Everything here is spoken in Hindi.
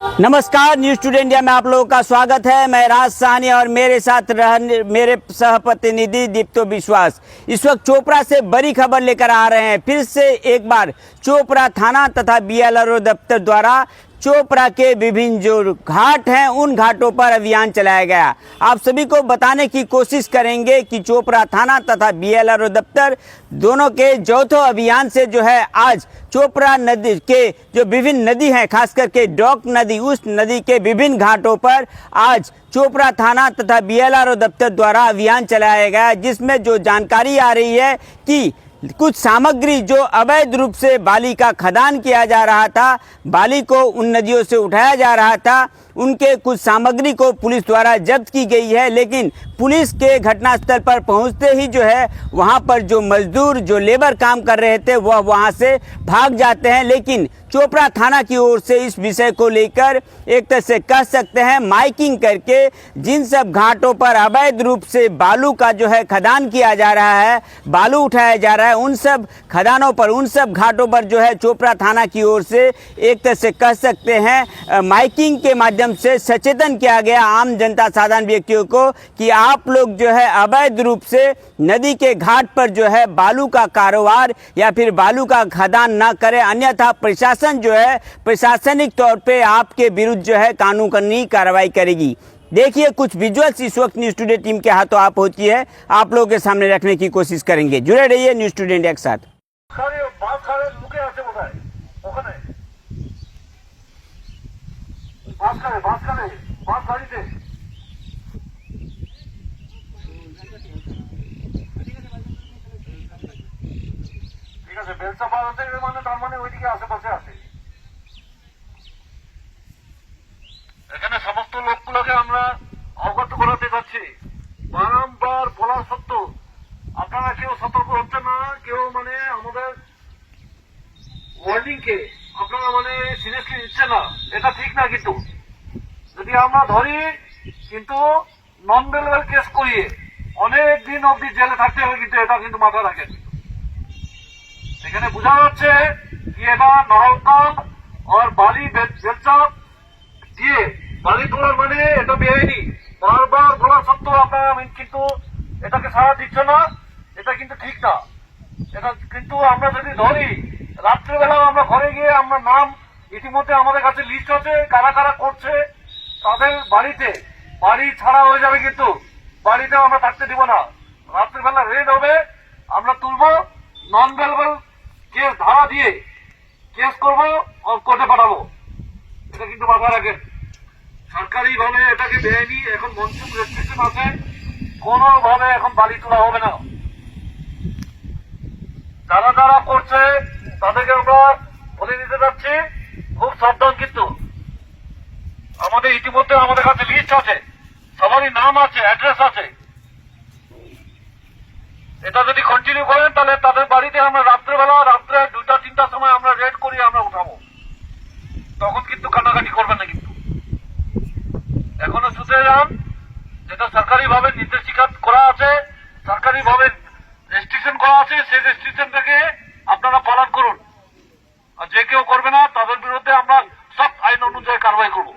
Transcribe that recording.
नमस्कार न्यूज़ टूडे इंडिया में आप लोगों का स्वागत है। मैं राज सहनी और मेरे साथ रहने, मेरे सहप्रतिनिधि दीप्तो विश्वास इस वक्त चोपड़ा से बड़ी खबर लेकर आ रहे हैं। फिर से एक बार चोपड़ा थाना तथा बीएलआरओ दफ्तर द्वारा चोपड़ा के विभिन्न जो घाट हैं, उन घाटों पर अभियान चलाया गया। आप सभी को बताने की कोशिश करेंगे कि चोपड़ा थाना तथा बीएलआरओ दफ्तर दोनों के चौथो अभियान से जो है आज चोपड़ा नदी के जो विभिन्न नदी हैं, खास करके डॉक नदी उस नदी के विभिन्न घाटों पर आज चोपड़ा थाना तथा बीएलआरओ दफ्तर द्वारा अभियान चलाया गया, जिसमें जो जानकारी आ रही है कि कुछ सामग्री जो अवैध रूप से बाली का खदान किया जा रहा था, बाली को उन नदियों से उठाया जा रहा था, उनके कुछ सामग्री को पुलिस द्वारा जब्त की गई है, लेकिन पुलिस के घटनास्थल पर पहुँचते ही जो है, वहाँ पर जो मजदूर, जो लेबर काम कर रहे थे, वह वहाँ से भाग जाते हैं। लेकिन चोपड़ा थाना की ओर से इस विषय को लेकर एक तरह से कह सकते हैं, माइकिंग करके जिन सब घाटों पर अवैध रूप से बालू का जो है खदान किया जा रहा है, बालू उठाया जा रहा है उन सब खदानों पर, उन सब घाटों पर जो है चोपड़ा थाना की ओर से एक तरह से कह सकते हैं माइकिंग के माध्यम से सचेतन किया गया आम जनता साधारण व्यक्तियों को कि आप लोग जो है अवैध रूप से नदी के घाट पर जो है बालू का कारोबार या फिर बालू का खदान न करें। अन्यथा प्रशासन जो है, प्रशासनिक तौर पे आपके विरुद्ध जो है कानूनी कार्रवाई करेगी। देखिए कुछ विजुअल्स इस वक्त न्यूज टुडे टीम के हाथों आप होती है आप लोगों के सामने रखने की कोशिश करेंगे जुड़े रहिए न्यूज टुडे इंडिया के साथ সারে বাস সারে লুকে আছে বোধহয় ওখানে বাস কারে বাস কারে বাস গাড়িতে ঠিক আছে বেলসা পাড়া থেকে মানে তার মানে ওইদিকে আশেপাশে আছে এখানে সমস্ত লোকগুলোকে আমরা অবগত করাতে যাচ্ছি। বারংবার বলা সত্ত্বেও আপনারা কেউ সতর্ক হচ্ছে না, কেউ মানে আমাদের ওয়ার্নিং কে আপনারা মানে সিরিয়াসলি নিচ্ছে না। এটা ঠিক না কিন্তু। যদি আমরা ধরি, কিন্তু নন বেলেবল কেস করিয়ে অনেক দিন অবধি জেলে থাকতে হবে কিন্তু এটা কিন্তু মাথায় রাখেন। এখানে বোঝা যাচ্ছে কি এটা নহলকাম আর বালি বে- বালি তোলার মানে এটা বেআইনি। বারবার বলা সত্ত্বেও আপনারা কিন্তু এটাকে সাড়া দিচ্ছ না, এটা কিন্তু ঠিক না। এটা কিন্তু আমরা যদি ধরি রাত্রেবেলা আমরা ঘরে গিয়ে আমরা নাম ইতিমধ্যে আমাদের কাছে লিস্ট আছে, কারা কারা করছে তাদের বাড়িতে। বাড়ি ছাড়া হয়ে যাবে কিন্তু। বাড়িতে আমরা থাকতে দিব না। রাত্রেবেলা রেড হবে, আমরা তুলবো নন ভেলবেল কেস ধারা দিয়ে কেস করব কোর্টে পাঠাবো। এটা কিন্তু মাথায় রাখেন সরকারি ভাবে এটাকে বেআইনি এখন মনসুন রেস্ট্রিকশন আছে কোনো ভাবে এখন বালি তোলা হবে না। যারা যারা করছে, তাদেরকে আমরা বলে দিতে যাচ্ছি, খুব সাবধান কিন্তু। আমাদের ইতিমধ্যে আমাদের কাছে লিস্ট আছে, সবারই নাম আছে অ্যাড্রেস আছে। এটা যদি কন্টিনিউ করেন, তাহলে তাদের বাড়িতে আমরা রাত্রেবেলা, রাত্রে দুইটা, তিনটার সময় আমরা রেড করি আমরা উঠাবো। তখন কিন্তু কান্নাকাটি করবেন না শুধু যান যেটা সরকারি ভাবে নির্দেশিকা করা আছে সরকারি ভাবে রেজিস্ট্রেশন করা আছে, সেই রেজিস্ট্রেশন রেস্ট্রিকশনটাকে আপনারা পালন করুন। আর যে কেউ করবে না, তাদের বিরুদ্ধে আমরা সব আইন অনুযায়ী কারবাই করব।